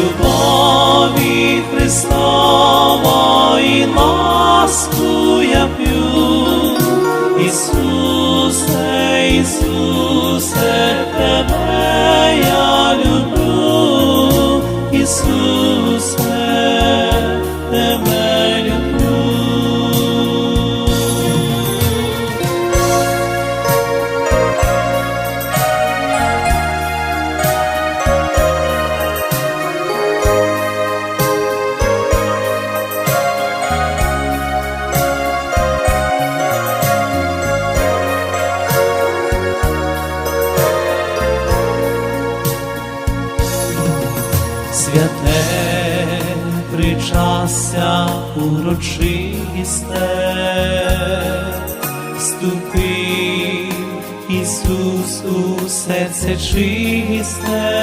любові і ласку я п'ю, Ісусе, Ісусе, Тебе я люблю, Ісусе, святе причастя урочисте, ступи Ісус у серце чисте.